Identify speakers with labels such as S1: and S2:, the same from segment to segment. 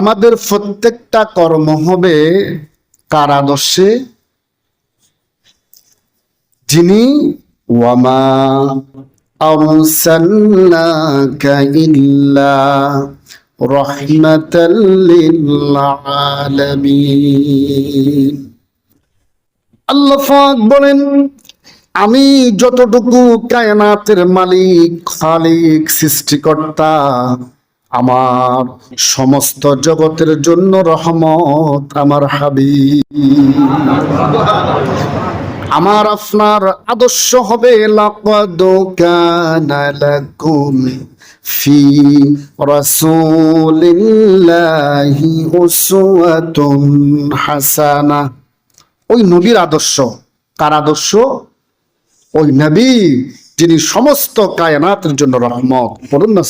S1: আমাদের প্রত্যেকটা কর্ম হবে কারাদর্শে। যিনি ওয়ামা বলেন আমি যতটুকু কায়নাতের মালিক খালিক সৃষ্টিকর্তা আমার সমস্ত জগতের জন্য রহমত আমার হাবি আমার আপনার আদর্শ হবে হাসানা। ওই নবীর আদর্শ, কার আদর্শ? ওই নবী যিনি সমস্ত কায়নাতের জন্য রহমত বলুন না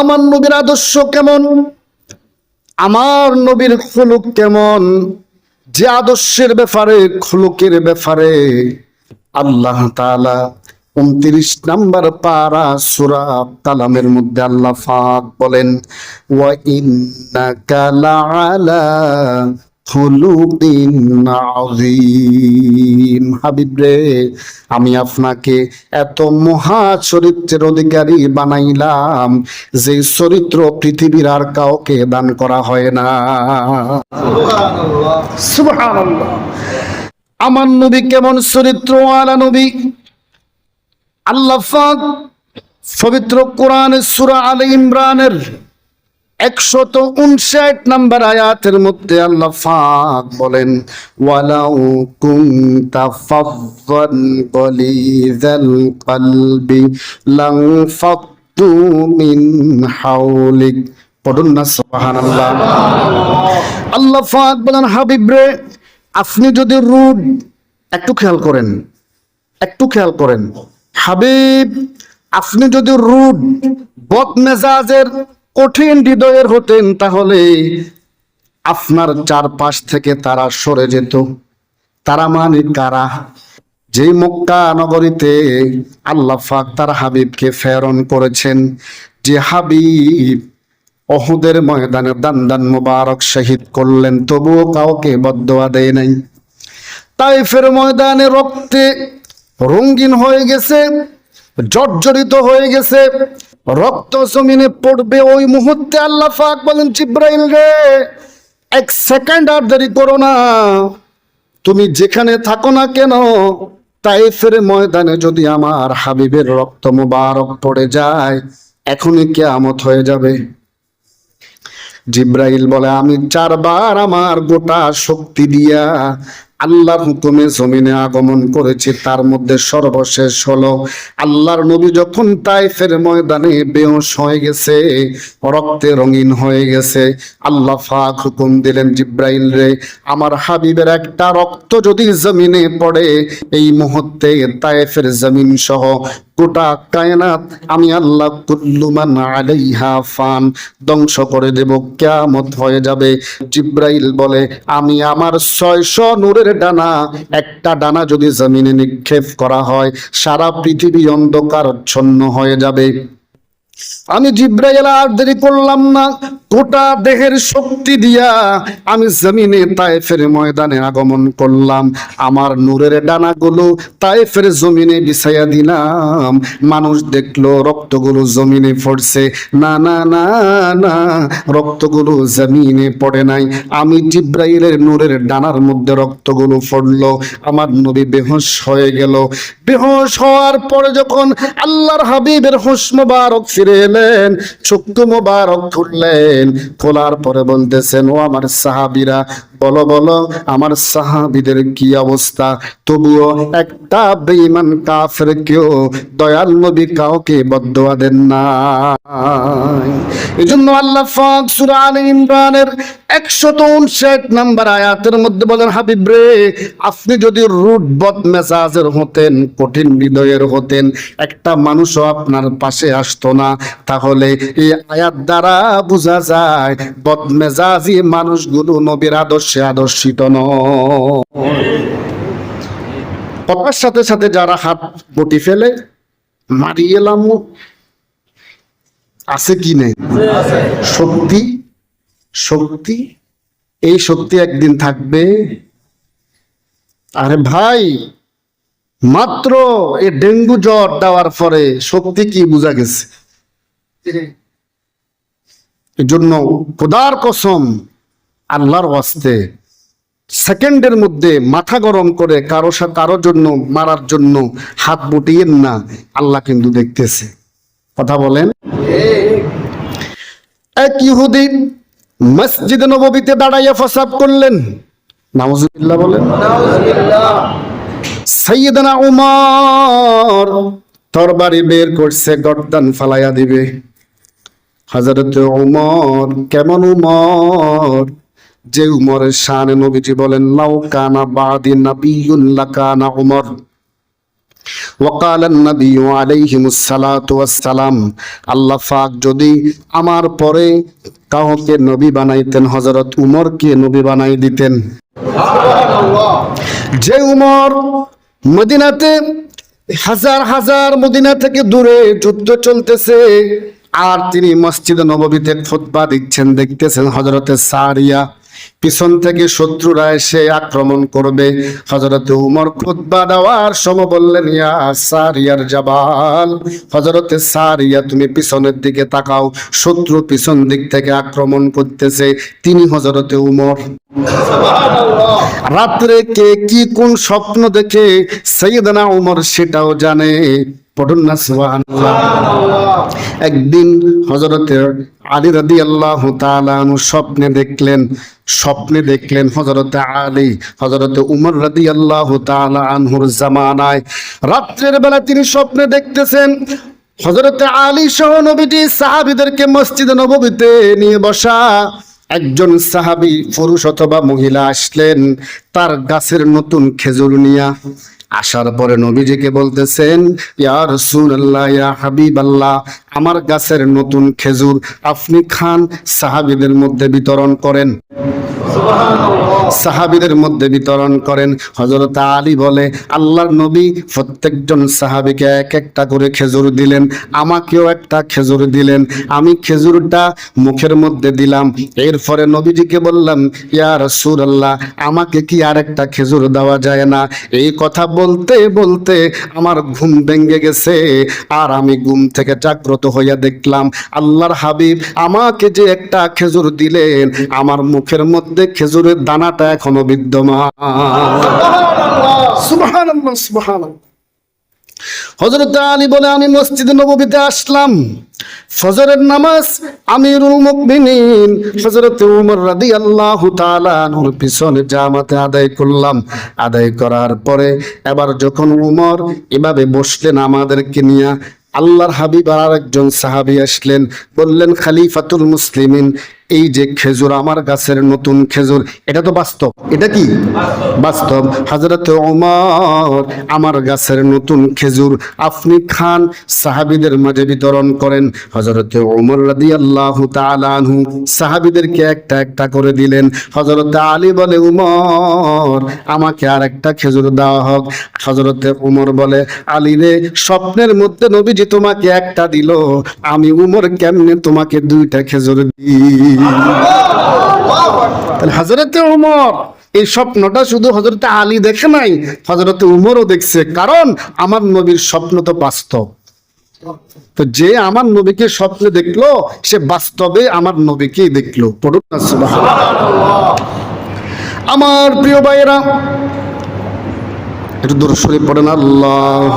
S1: আমার নবীর আদর্শ কেমন? আমার নবীর খুলুক কেমন? যে আদর্শের ব্যাপারে, খুলুকের ব্যাপারে আল্লাহ তাআলা উনত্রিশ নাম্বার পারা সুরা কালামের মধ্যে আল্লাহ ফাক বলেন, ওয়া ইন্নাকা লাআলা আমি আপনাকে এত মহা চরিত্রের অধিকারী বানাইলাম যে চরিত্র পৃথিবীর আর কাউকে দান করা হয় না। আমার নবী কেমন চরিত্র? আলা নবী। আল্লাহ পবিত্র কোরআনের সূরা আলে ইমরানের একশত উনষাট নাম্বার আয়াতের মধ্যে আল্লাহ পাক বলেন, ওয়ালাউ কুনতা ফাদ্দান গলিযাল কলবি লাং ফাদ্দু মিন হাওলিক। পড়ুন না, সুবহানাল্লাহ। আল্লাহ পাক বলেন, হাবিব রে, আপনি যদি রুড একটু খেয়াল করেন, একটু খেয়াল করেন। হাবিব, আপনি যদি রুড বদ মেজাজের কঠিন হৃদয়ের হতেন তাহলে আপনার চারপাশ থেকে তারা সরে যেত। তারা মানে কারা? যে মক্কা নগরীতে আল্লাহ ফাক তার হাবিবকে ফেরন করেছেন, যে হাবিব অহুদের ময়দানে দান দান মুবারক শহীদ করলেন, তবুও কাউকে বদোয়া দেয় নাই। তাইফের ময়দানে রক্তে রঙিন হয়ে গেছে, জর্জরিত হয়ে গেছে রক্ত জমিনে পড়বে ওই মুহূর্তে আল্লাহ পাক বলেন, জিব্রাইল রে, এক সেকেন্ড আর দেরি করো না। তুমি যেখানে থাকো না কেন তাইফের ময়দানে যদি আমার হাবিবের রক্ত মুবারক পড়ে যায়, এখনই কেয়ামত হয়ে যাবে। জিব্রাইল বলে, আমি চারবার আমার গোটা শক্তি দিয়া আল্লাহর হুকুমে জমিনে আগমন করেছি, তার মধ্যে সর্বশেষ হলো আল্লাহর নবী যখন তাইফের ময়দানে বেহস হয়ে গেছে, রক্তে রঙিন হয়ে গেছে, আল্লাহ ফাক হুকুম দিলেন, জিব্রাইল রে, আমার হাবিবের একটা রক্ত যদি জমিনে পড়ে, এই মুহূর্তে তাইফের জমিন সহ গোটা কায়নাত আমি আল্লাহ কুল্লুমান আলাইহা ফান ধ্বংস করে দেব, কেয়ামত হয়ে যাবে। জিব্রাইল বলে, আমি আমার ছয়শো নূরের ডানা, একটা ডানা যদি জমিনে নিক্ষেপ করা হয়, সারা পৃথিবী অন্ধকারচ্ছন্ন হয়ে যাবে। আমি জিব্রাইল আর দেরি করলাম না। গোটা দেহের শক্তি দিয়া আমি জমিনে তায়েফের ময়দানে আগমন করলাম। আমার নূরের ডানাগুলো তায়েফের জমিনে বিছাইয়া দিলাম। মানুষ দেখল রক্তগুলো জমিনে পড়ছে। না না না না, রক্তগুলো জমিনে পড়ে নাই। আমি জিব্রাইলের নূরের ডানার মধ্যে রক্তগুলো পড়ল। আমার নবী বেহোশ হয়ে গেল। বেহোশ হওয়ার পরে যখন আল্লাহর হাবিবের হুশ মোবারক ফিরে এলেন চক্ষু মোবারক খুললেন। খোলার পরে বলতেছেন, ও আমার সাহাবিরা, বলো বলো, আমার সাহাবিদের কি অবস্থা? তবুও একটা বেঈমান কাফের কেউ দয়াল নবী কাউকে বদোয়া দেন না এই জন্য আল্লাহ পাক সূরা আলে ইমরানের 159 নাম্বার আয়াতের মধ্যে বলেন, হাবিব রে, আপনি যদি রুট বদ মেজাজের হতেন, কঠিন হৃদয়ের হতেন, একটা মানুষও আপনার পাশে আসতো না, তাহলে এই আয়াত দ্বারা বোঝা যায় বদ মেজাজি মানুষগুলো নবীর আদর্শে আদর্শিত নয়। কথার সাথে সাথে যারা হাত বটি ফেলে আছে কি নেই? শক্তি এই শক্তি একদিন থাকবে। আরে ভাই, মাত্র এই ডেঙ্গু জ্বর দেওয়ার পরে শক্তি কি বোঝা গেছে? এজন্য খোদার কসম আল্লাহর ওয়াস্তে সেকেন্ডের মধ্যে মাথা গরম করে কারও কারও জন্য মারার জন্য হাত বটিয়েন না আল্লাহ কিন্তু দেখতেছে। কথা বলেন। এক ইহুদি মসজিদ নবীতে দাঁড়াইয়া ফসাব করলেন। নাউজুবিল্লাহ বলেন। সাইয়েদনা উমর তরবারি বের করছে, গর্দান ফালাইয়া দিবে। হজরত উমর, কেমন উমর? যে উমরের শানে নবীজি বলেন, লাউ কানা বাদি নাবিয়ুন লাকানা উমর। নবী যদি আমার পরে কাউকে নবী বানাইতেন নবী বানাই দিতেন। যে উমর মদিনাতে হাজার হাজার মদিনা থেকে দূরে যুদ্ধ চলতেছে আর তিনি মসজিদ নববীতে খুতবা দিচ্ছেন, দেখতেছেন হজরতে সারিয়া। পিছন থেকে শত্রুরা এসে আক্রমণ করবে। হজরতে উমর খুতবা দেওয়ার সম বললেন সারিয়ার জাবাল হজরতে সারিয়া তুমি পিছনের দিকে তাকাও। শত্রু পিছন দিক থেকে আক্রমণ করতেছে। তিনি হজরতে উমর। রাত্রে কে কি কোন স্বপ্ন দেখে, সৈয়দনা উমর সেটাও জানে। পড়ুন সুবহানাল্লাহ। একদিন হযরতে আলী রাদি তাআলা আনহু স্বপ্নে দেখলেন স্বপ্নে দেখলেন হযরতে আলী, হযরতে উমর রাদিয়াল্লাহু তাআলা আনহুর জামানায়। রাত্রের বেলা তিনি স্বপ্নে দেখতেছেন, হযরতে আলী সহ নবীজি সাহাবীদেরকে মসজিদে নববীতে নিয়ে বসা একজন সাহাবী, পুরুষ অথবা মহিলা আসলেন, তার গাছের নতুন খেজুর নিয়া আসার পরে নবীজিকে বলতেছেন, ইয়া রাসূলুল্লাহ, ইয়া হাবিবাল্লাহ, আমার গাছের নতুন খেজুর আপনি খান, সাহাবীদের মধ্যে বিতরণ করেন। সাহাবীদের মধ্যে বিতরণ করেন। হযরত আলী বলে, আল্লাহর নবী প্রত্যেকজন সাহাবীকে এক একটা করে খেজুর দিলেন। আমাকেও একটা খেজুর দিলেন। আমি খেজুরটা মুখের মধ্যে দিলাম। এরপরে নবীজিকে বললাম, ইয়া আল্লাহ আমাকে কি আর একটা খেজুর দেওয়া যায় না? এই কথা বলতে বলতে আমার ঘুম ভেঙে গেছে। আর আমি ঘুম থেকে জাগ্রত হইয়া দেখলাম, আল্লাহর হাবিব আমাকে যে একটা খেজুর দিলেন, আমার মুখের মধ্যে খেজুরের দানাটা এখনও বিদ্যমান। হজরত আলী বলে, আমি মসজিদে নববীতে আসলাম। ফজরের নামাজ আমিরুল মুকমিনিন হযরত উমর রাদিয়াল্লাহু তাআলা আনহুর পিছনে জামাতে আদায় করলাম। আদায় করার পরে এবার যখন উমর এভাবে বসলেন আমাদেরকে নিয়ে, আল্লাহর হাবিব আর একজন সাহাবী আসলেন। বললেন, খালিফাতুল মুসলিমিন এই যে খেজুর, আমার গাছের নতুন খেজুর, এটা তো বাস্তব। এটা কি? বাস্তব। হজরত ওমর, আমার গাছের নতুন খেজুর, আপনি খান, সাহাবিদের মাঝে বিতরণ করেন। হজরত ওমর রাদি আল্লাহ আনহু, সাহাবিদেরকে একটা একটা করে দিলেন। হজরত আলী বলে, উমর, আমাকে আর একটা খেজুর দেওয়া হোক। হজরত উমর বলে, আলী রে, স্বপ্নের মধ্যে নবীজি তোমাকে একটা দিল। আমি উমর কেমনে তোমাকে দুইটা খেজুর দিই? তাহলে হজরতে উমর, এই স্বপ্নটা শুধু হজরতে আলী দেখে নাই হজরতে উমরও দেখছে। কারণ আমার নবীর স্বপ্ন তো বাস্তব। তো যে আমার নবীকে স্বপ্নে দেখল, সে বাস্তবে আমার নবীকেই দেখল। পড়ুন আমার প্রিয় ভাইয়েরা, একটু দূর শরীফ পড়েন। আল্লাহ